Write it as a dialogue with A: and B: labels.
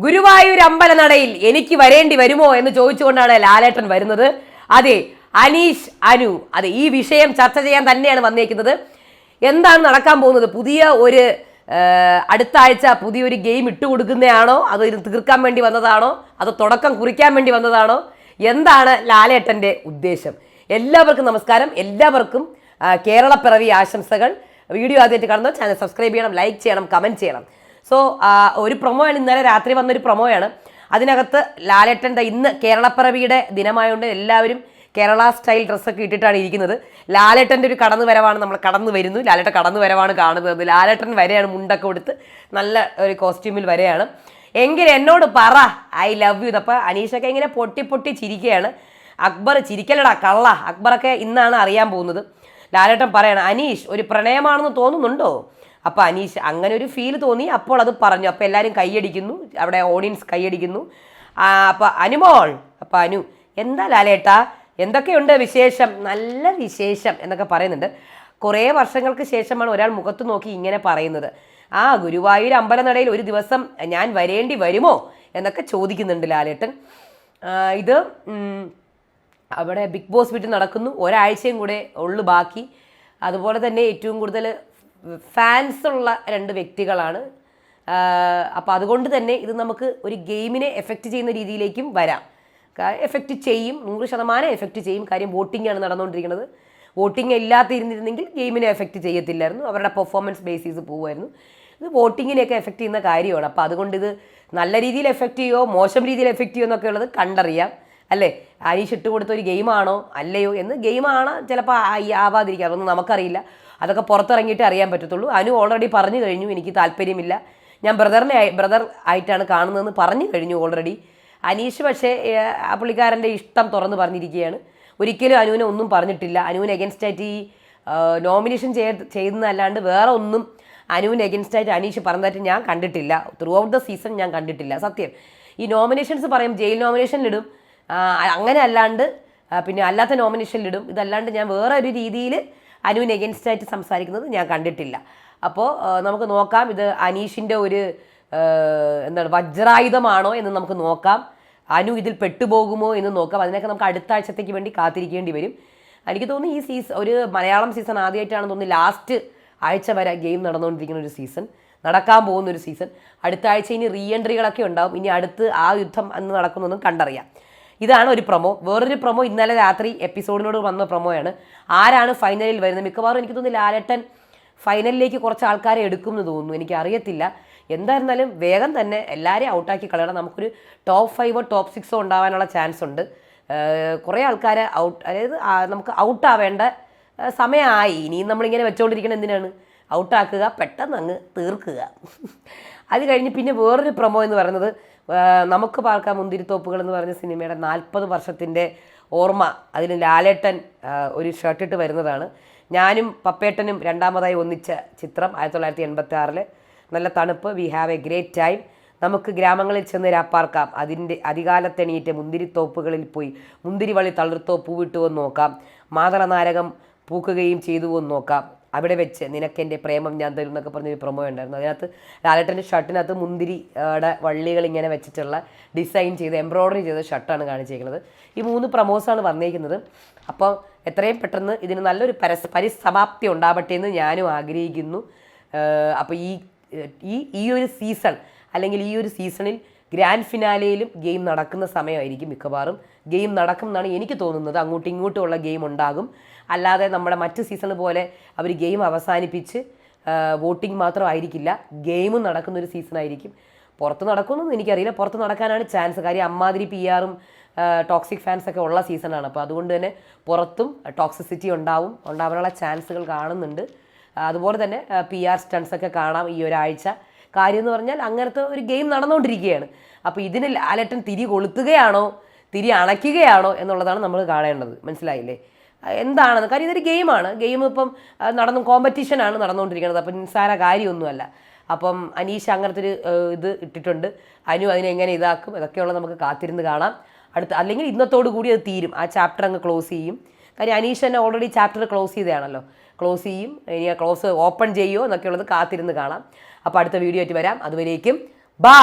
A: ഗുരുവായൂർ അമ്പലനടയിൽ എനിക്ക് വരേണ്ടി വരുമോ എന്ന് ചോദിച്ചുകൊണ്ടാണ് ലാലേട്ടൻ വരുന്നത്. അതെ അനീഷ് അനു അതെ ഈ വിഷയം ചർച്ച ചെയ്യാൻ തന്നെയാണ് വന്നേക്കുന്നത്. എന്താണ് നടക്കാൻ പോകുന്നത്? പുതിയ ഒരു അടുത്ത ആഴ്ച പുതിയൊരു ഗെയിം ഇട്ട് കൊടുക്കുന്നതാണോ? അത് ഇത് തീർക്കാൻ വേണ്ടി വന്നതാണോ? അത് തുടക്കം കുറിക്കാൻ വേണ്ടി വന്നതാണോ? എന്താണ് ലാലേട്ടന്റെ ഉദ്ദേശം? എല്ലാവർക്കും നമസ്കാരം. എല്ലാവർക്കും കേരളപ്പിറവി ആശംസകൾ. വീഡിയോ ആദ്യമായിട്ട് കാണുന്ന ചാനൽ സബ്സ്ക്രൈബ് ചെയ്യണം ലൈക്ക് ചെയ്യണം കമന്റ് ചെയ്യണം. സോ ഒരു പ്രൊമോ ആണ്. ഇന്നലെ രാത്രി വന്നൊരു പ്രൊമോയാണ് അതിനകത്ത് ലാലേട്ടന്റെ ഇന്ന് കേരളപ്പിറവിയുടെ ദിനമായതുകൊണ്ട് എല്ലാവരും കേരള സ്റ്റൈൽ ഡ്രസ്സൊക്കെ ഇട്ടിട്ടാണ് ഇരിക്കുന്നത്. ലാലേട്ടന്റെ ഒരു കടന്നു വരവാണ് നമ്മൾ കടന്നു വരുന്നു. ലാലേട്ടൻ കടന്നു വരവാണ് കാണുന്നത്. ലാലേട്ടൻ വരെയാണ് മുണ്ടൊക്കെ കൊടുത്ത് നല്ല ഒരു കോസ്റ്റ്യൂമിൽ വരെയാണ്. എങ്കിൽ എന്നോട് പറ ഐ ലവ് യു ഇതപ്പോൾ അനീഷൊക്കെ ഇങ്ങനെ പൊട്ടി പൊട്ടി ചിരിക്കുകയാണ്. അക്ബർ ചിരിക്കലടാ കള്ള. അക്ബറൊക്കെ ഇന്നാണ് അറിയാൻ പോകുന്നത്. ലാലേട്ടൻ പറയണം അനീഷ് ഒരു പ്രണയമാണെന്ന് തോന്നുന്നുണ്ടോ? അപ്പോൾ അനീഷ് അങ്ങനെ ഒരു ഫീൽ തോന്നി. അപ്പോൾ അത് പറഞ്ഞു. അപ്പോൾ എല്ലാവരും കൈയടിക്കുന്നു. അവിടെ ഓഡിയൻസ് കൈയടിക്കുന്നു. അപ്പോൾ അനുമോൾ അപ്പോൾ അനു എന്താ ലാലേട്ടാ? എന്തൊക്കെയുണ്ട് വിശേഷം? നല്ല വിശേഷം എന്നൊക്കെ പറയുന്നുണ്ട്. കുറേ വർഷങ്ങൾക്ക് ശേഷമാണ് ഒരാൾ മുഖത്ത് നോക്കി ഇങ്ങനെ പറയുന്നത്. ആ ഗുരുവായൂർ അമ്പലനടയിൽ ഒരു ദിവസം ഞാൻ വരേണ്ടി വരുമോ എന്നൊക്കെ ചോദിക്കുന്നുണ്ട് ലാലേട്ടൻ. ഇത് അവിടെ ബിഗ് ബോസ് വീട്ടിൽ നടക്കുന്നു. ഒരാഴ്ചയും കൂടെ ഉള്ളു ബാക്കി. അതുപോലെ തന്നെ ഏറ്റവും കൂടുതൽ ഫാൻസ് ഉള്ള രണ്ട് വ്യക്തികളാണ്. അപ്പോൾ അതുകൊണ്ട് തന്നെ ഇത് നമുക്ക് ഒരു ഗെയിമിനെ എഫക്റ്റ് ചെയ്യുന്ന രീതിയിലേക്കും വരാം. എഫക്റ്റ് ചെയ്യും. നൂറ് ശതമാനം എഫക്റ്റ് ചെയ്യും. കാര്യം വോട്ടിംഗ് ആണ് നടന്നുകൊണ്ടിരിക്കുന്നത്. വോട്ടിംഗ് ഇല്ലാത്തിരുന്നിരുന്നെങ്കിൽ ഗെയിമിനെ എഫക്റ്റ് ചെയ്യത്തില്ലായിരുന്നു. അവരുടെ പെർഫോമൻസ് ബേസിസ് പോകുമായിരുന്നു ഇത് വോട്ടിങ്ങിനെയൊക്കെ എഫക്റ്റ് ചെയ്യുന്ന കാര്യമാണ്. അപ്പോൾ അതുകൊണ്ട് ഇത് നല്ല രീതിയിൽ എഫക്റ്റ് ചെയ്യുമോ മോശം രീതിയിൽ എഫക്റ്റ് ചെയ്യുമോ എന്നൊക്കെ ഉള്ളത് കണ്ടറിയാം. അല്ലേ? അനീഷ് ഇട്ട് കൊടുത്ത ഒരു ഗെയിമാണോ? അല്ലയോ? എന്ന് ഗെയിമാണ് ചിലപ്പോൾ ആവാതിരിക്കുക. അതൊന്നും നമുക്കറിയില്ല. അതൊക്കെ പുറത്തിറങ്ങിയിട്ട് അറിയാൻ പറ്റത്തുള്ളൂ. അനു ഓൾറെഡി പറഞ്ഞു കഴിഞ്ഞു എനിക്ക് താല്പര്യമില്ല. ഞാൻ ബ്രദറിനെ ബ്രദർ ആയിട്ടാണ് കാണുന്നതെന്ന് പറഞ്ഞു കഴിഞ്ഞു ഓൾറെഡി അനീഷ് പക്ഷേ ആ പുള്ളിക്കാരന്റെ ഇഷ്ടം തുറന്ന് പറഞ്ഞിരിക്കുകയാണ്. ഒരിക്കലും അനുവിനെ ഒന്നും പറഞ്ഞിട്ടില്ല. അനുവിന് എഗൻസ്റ്റ് ഈ നോമിനേഷൻ ചെയ്ത് ചെയ്യുന്നതല്ലാണ്ട് വേറെ ഒന്നും അനുവിന് എഗൻസ്റ്റ് അനീഷ് പറഞ്ഞതായിട്ട് ഞാൻ കണ്ടിട്ടില്ല. ത്രൂ ഔട്ട് ദ സീസൺ ഞാൻ കണ്ടിട്ടില്ല. സത്യം. ഈ നോമിനേഷൻസ് പറയും ജയിൽ നോമിനേഷനിലിടും അങ്ങനെ അല്ലാണ്ട് പിന്നെ അല്ലാത്ത നോമിനേഷനിലിടും ഇതല്ലാണ്ട് ഞാൻ വേറെ ഒരു രീതിയിൽ അനുവിന് എഗൻസ്റ്റ് ആയിട്ട് സംസാരിക്കുന്നത് ഞാൻ കണ്ടിട്ടില്ല. അപ്പോൾ നമുക്ക് നോക്കാം. ഇത് അനീഷിന്റെ ഒരു എന്താണ് വജ്രായുധമാണോ എന്ന് നമുക്ക് നോക്കാം. അനു ഇതിൽ പെട്ടുപോകുമോ എന്ന് നോക്കാം. അതിനൊക്കെ നമുക്ക് അടുത്ത ആഴ്ചത്തേക്ക് വേണ്ടി കാത്തിരിക്കേണ്ടി വരും. എനിക്ക് തോന്നുന്നു ഈ സീസൺ ഒരു മലയാളം സീസൺ ആദ്യമായിട്ടാണ് തോന്നുന്നു ലാസ്റ്റ് ആഴ്ച വരെ ഗെയിം നടന്നുകൊണ്ടിരിക്കുന്ന ഒരു സീസൺ നടക്കാൻ പോകുന്ന ഒരു സീസൺ അടുത്ത ആഴ്ച ഇനി റീ എൻട്രികളൊക്കെ ഉണ്ടാവും. ഇനി അടുത്ത് ആ യുദ്ധം അന്ന് നടക്കുന്നതെന്നും കണ്ടറിയാം. ഇതാണ് ഒരു പ്രൊമോ വേറൊരു പ്രൊമോ ഇന്നലെ രാത്രി എപ്പിസോഡിനോട് വന്ന പ്രൊമോയാണ് ആരാണ് ഫൈനലിൽ വരുന്നത്? മിക്കവാറും എനിക്ക് തോന്നുന്നു ലാലട്ടൻ ഫൈനലിലേക്ക് കുറച്ച് ആൾക്കാരെ എടുക്കും എന്ന് തോന്നുന്നു. എനിക്ക് അറിയത്തില്ല എന്തായിരുന്നാലും വേഗം തന്നെ എല്ലാവരെയും ഔട്ടാക്കി കളയണം. നമുക്കൊരു ടോപ്പ് ഫൈവോ ടോപ്പ് സിക്സോ ഉണ്ടാവാനുള്ള ചാൻസ് ഉണ്ട്. കുറേ ആൾക്കാരെ ഔട്ട് അതായത് നമുക്ക് ഔട്ടാവേണ്ട സമയമായി. ഇനിയും നമ്മളിങ്ങനെ വെച്ചുകൊണ്ടിരിക്കണം എന്തിനാണ്? ഔട്ടാക്കുക പെട്ടെന്ന് അങ്ങ് തീർക്കുക. അത് കഴിഞ്ഞ് പിന്നെ വേറൊരു പ്രൊമോ എന്ന് പറയുന്നത് നമുക്ക് പാർക്കാം മുന്തിരിത്തോപ്പുകൾ എന്ന് പറഞ്ഞ സിനിമയുടെ നാൽപ്പത് വർഷത്തിന്റെ ഓർമ്മ അതിൽ ലാലേട്ടൻ ഒരു ഷർട്ടിട്ട് വരുന്നതാണ്. ഞാനും പപ്പേട്ടനും രണ്ടാമതായി ഒന്നിച്ച ചിത്രം ആയിരത്തി തൊള്ളായിരത്തി എൺപത്തി ആറിൽ നല്ല തണുപ്പ്. We have a great time നമുക്ക് ഗ്രാമങ്ങളിൽ ചെന്ന് രാപ്പാർക്കാം. അതിന്റെ അധികാലത്തെണീറ്റ് മുന്തിരിത്തോപ്പുകളിൽ പോയി മുന്തിരിവള്ളി തളിർത്തോ പൂവിട്ടുവെന്ന് നോക്കാം. മാതള നാരകം പൂക്കുകയും ചെയ്തു എന്ന് നോക്കാം. അവിടെ വെച്ച് നിനക്ക് എന്റെ പ്രേമം ഞാൻ തരും എന്നൊക്കെ പറഞ്ഞൊരു പ്രൊമോ ഉണ്ടായിരുന്നു. അതിനകത്ത് ലാലേട്ടന്റെ ഷർട്ടിനകത്ത് മുന്തിരിയുടെ വള്ളികൾ ഇങ്ങനെ വെച്ചിട്ടുള്ള ഡിസൈൻ ചെയ്ത് എംബ്രോയ്ഡറി ചെയ്ത ഷർട്ടാണ് കാണിച്ചിരിക്കുന്നത് ഈ മൂന്ന് പ്രൊമോസാണ് വന്നിരിക്കുന്നത് അപ്പോൾ എത്രയും പെട്ടെന്ന് ഇതിന് നല്ലൊരു പരസ് പരിസമാപ്തി ഉണ്ടാവട്ടെ എന്ന് ഞാനും ആഗ്രഹിക്കുന്നു. അപ്പോൾ ഈ ഈ ഈ ഒരു സീസൺ അല്ലെങ്കിൽ ഈ ഒരു സീസണിൽ ഗ്രാൻഡ് ഫിനാലയിലും ഗെയിം നടക്കുന്ന സമയമായിരിക്കും മിക്കവാറും. ഗെയിം നടക്കും എന്നാണ് എനിക്ക് തോന്നുന്നത്. അങ്ങോട്ടും ഇങ്ങോട്ടും ഉള്ള ഗെയിം ഉണ്ടാകും. അല്ലാതെ നമ്മുടെ മറ്റ് സീസൺ പോലെ അവർ ഗെയിം അവസാനിപ്പിച്ച് വോട്ടിംഗ് മാത്രം ആയിരിക്കില്ല. ഗെയിമും നടക്കുന്ന ഒരു സീസൺ ആയിരിക്കും. പുറത്ത് നടക്കുമെന്നൊന്നും എനിക്കറിയില്ല. പുറത്ത് നടക്കാനാണ് ചാൻസ് കാര്യം അമ്മാതിരി പി ആറും ടോക്സിക് ഫാൻസ് ഒക്കെ ഉള്ള സീസണാണ് അപ്പോൾ അതുകൊണ്ട് തന്നെ പുറത്തും ടോക്സിസിറ്റി ഉണ്ടാവും. ഉണ്ടാവാനുള്ള ചാൻസുകൾ കാണുന്നുണ്ട്. അതുപോലെ തന്നെ പി ആർ സ്റ്റൺസ് ഒക്കെ കാണാം ഈ ഒരാഴ്ച. കാര്യം എന്ന് പറഞ്ഞാൽ അങ്ങനത്തെ ഒരു ഗെയിം നടന്നുകൊണ്ടിരിക്കുകയാണ് അപ്പോൾ ഇതിന് ലാലറ്റൻ തിരി കൊളുത്തുകയാണോ? തിരി അണയ്ക്കുകയാണോ? എന്നുള്ളതാണ് നമ്മൾ കാണേണ്ടത്. മനസ്സിലായില്ലേ? എന്താണെന്ന്? കാര്യം ഇതൊരു ഗെയിമാണ് ഗെയിം ഇപ്പം നടന്നു കോമ്പറ്റീഷനാണ് നടന്നുകൊണ്ടിരിക്കുന്നത് അപ്പം നിസ്സാര കാര്യമൊന്നുമല്ല. അപ്പം അനീഷ് അങ്ങനത്തെ ഒരു ഇത് ഇട്ടിട്ടുണ്ട്. അനു അതിനെ എങ്ങനെ ഇതാക്കും? ഇതൊക്കെയുള്ള നമുക്ക് കാത്തിരുന്ന് കാണാം. അടുത്ത അല്ലെങ്കിൽ ഇന്നത്തോടു കൂടി അത് തീരും. ആ ചാപ്റ്റർ അങ്ങ് ക്ലോസ് ചെയ്യും. കാര്യം അനീഷ് തന്നെ ഓൾറെഡി ചാപ്റ്റർ ക്ലോസ് ചെയ്തതാണല്ലോ. ക്ലോസ് ചെയ്യും. ഇനി ആ ക്ലോസ് ഓപ്പൺ ചെയ്യുമോ എന്നൊക്കെയുള്ളത് കാത്തിരുന്ന് കാണാം. അപ്പോൾ അടുത്ത വീഡിയോ ആയിട്ട് വരാം. അതുവരേക്കും. ബാ